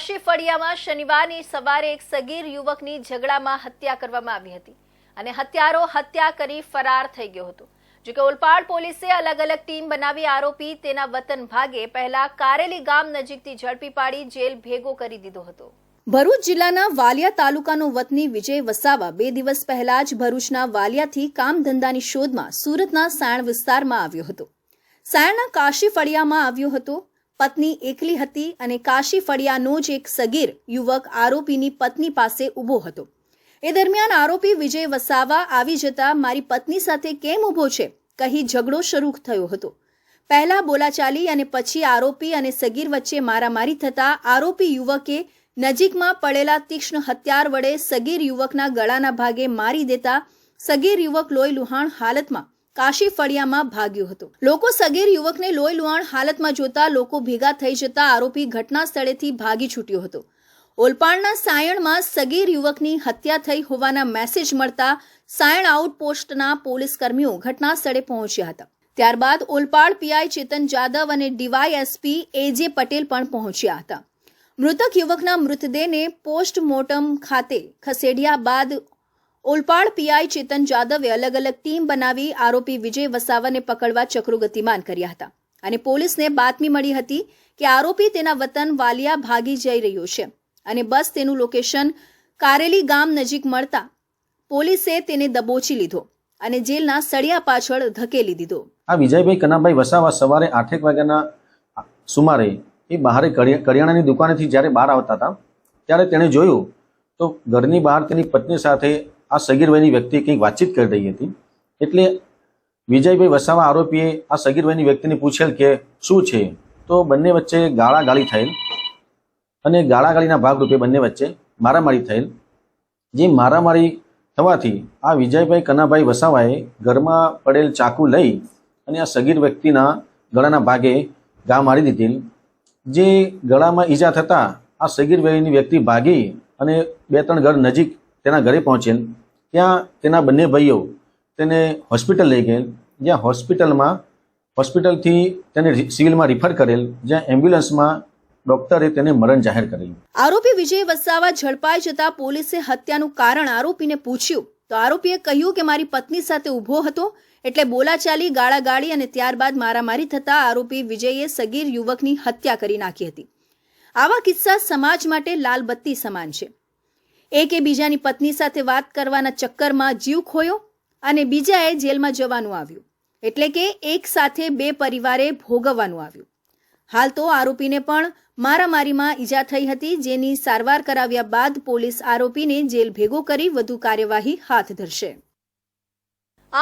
કાશી ફળિયામાં શનિવારની સવારે એક સગીર યુવકની ઝઘડામાં હત્યા કરવામાં આવી હતી અને હત્યારો હત્યા કરી ફરાર થઈ ગયો હતો. જો કે ઓલપાડ પોલીસે અલગ અલગ ટીમ બનાવી આરોપી તેના વતન ભાગે પહેલા કારેલી ગામ નજીકથી ઝડપી પાડી જેલ ભેગો કરી દીધો હતો. ભરૂચ જિલ્લાના વાલિયા તાલુકાનો વતની વિજય વસાવા બે દિવસ પહેલા જ ભરૂચના વાલિયાથી કામ ધંધાની શોધમાં સુરતના સાણ વિસ્તારમાં આવ્યો હતો. સાયણના કાશી ફળિયામાં આવ્યો હતો પત્ની એકલી હતી અને કાશી ફળિયાનો જ એક સગીર યુવક આરોપીની પત્ની પાસે ઊભો હતો. એ દરમિયાન આરોપી વિજય વસાવા આવી જતા મારી પત્ની સાથે કેમ ઊભો છે? કહી ઝઘડો શરૂ થયો હતો. પહેલા બોલાચાલી અને પછી આરોપી અને સગીર વચ્ચે મારામારી થતા આરોપી યુવકે નજીકમાં પડેલા તીક્ષ્ણ હથિયાર વડે સગીર યુવકના ગળાના ભાગે મારી દેતા સગીર યુવક લોહી લુહાણ હાલતમાં કાશી ફળિયામાં ભાગ્યો હતો. લોકો સગીર યુવકને લોહી લુહાણ હાલતમાં જોતા લોકો ભેગા થઈ જતા આરોપી ઘટના સ્થળેથી ભાગી છૂટ્યો હતો. ઓલપાડના સાયણમાં સગીર યુવકની હત્યા થઈ હોવાના મેસેજ મળતા સાયણ આઉટપોસ્ટના પોલીસ કર્મીઓ ઘટના સ્થળે પહોંચ્યા હતા. ત્યારબાદ ઓલપાડ પીઆઈ ચેતન જાદવ અને ડીવાયએસપી એજે પટેલ પણ પહોંચ્યા હતા. મૃતક યુવકના મૃતદેહને પોસ્ટમોર્ટમ ખાતે ખસેડ્યા બાદ ઓલપાડ પીઆઈ ચેતન જાદવે અલગ અલગ ટીમ બનાવી આરોપી વિજય વસાવાને પકડવા ચક્રો ગતિમાન કર્યા હતા. અને પોલીસને બાતમી મળી હતી કે આરોપી તેના વતન વાલિયા ભાગી જઈ રહ્યો છે અને બસ તેનું લોકેશન કારેલી ગામ નજીક મળતા પોલીસે તેને દબોચી લીધો અને જેલના સળિયા પાછળ ધકેલી દીધો. આ વિજયભાઈ કનાભાઈ વસાવા સવારે આઠેક વાગ્યાના સુમારે એ બહાર કરિયાણાની દુકાનેથી જ્યારે બહાર આવતા હતા, ત્યારે તેણે જોયું તો ઘરની બહાર તેની પત્ની સાથે આ સગીરભાઈની વ્યક્તિ કંઈક વાતચીત કરી રહી હતી. એટલે વિજયભાઈ વસાવા આરોપીએ આ સગીરભાઈની વ્યક્તિને પૂછેલ કે શું છે? તો બંને વચ્ચે ગાળાગાળી થયેલ અને ગાળાગાળીના ભાગરૂપે બંને વચ્ચે મારામારી થયેલ. જે મારામારી થવાથી આ વિજયભાઈ કનાભાઈ વસાવાએ ઘરમાં પડેલ ચાકુ લઈ અને આ સગીર વ્યક્તિના ગળાના ભાગે ઘા મારી દીધી જે ગળામાં ઈજા થતાં આ સગીર વયની વ્યક્તિ ભાગી અને બે ત્રણ ઘર નજીક તેના ઘરે પહોંચેલ ત્યાં તેના બંને ભાઈઓ તેને હોસ્પિટલ લઈ ગયેલ. જ્યાં હોસ્પિટલમાં, હોસ્પિટલથી તેને સિવિલમાં રિફર કરેલ. જ્યાં એમ્બ્યુલન્સમાં ડોક્ટરે તેને મરણ જાહેર કરેલ. આરોપી વિજય વસાવા ઝડપાઈ જતા પોલીસે હત્યાનું કારણ આરોપીને પૂછ્યું. તો આરોપીએ કહ્યું કે મારી પત્ની સાથે ઊભો હતો, એટલે બોલાચાલી, ગાળાગાળી અને ત્યારબાદ મારામારી થતા આરોપી વિજયે સગીર યુવકની હત્યા કરી નાખી હતી. આવા કિસ્સા સમાજ માટે લાલબત્તી સમાન છે. એકે બીજાની પત્ની સાથે વાત કરવાના ચક્કરમાં જીવ ખોયો અને બીજાએ જેલમાં જવાનું આવ્યું. એટલે કે એક સાથે બે પરિવારે ભોગવવાનું આવ્યું. હાલ તો આરોપીને પણ મારામારીમાં ઈજા થઈ હતી, જેની સારવાર કરાવ્યા બાદ પોલીસ આરોપીને જેલ ભેગો કરી વધુ કાર્યવાહી હાથ ધરશે.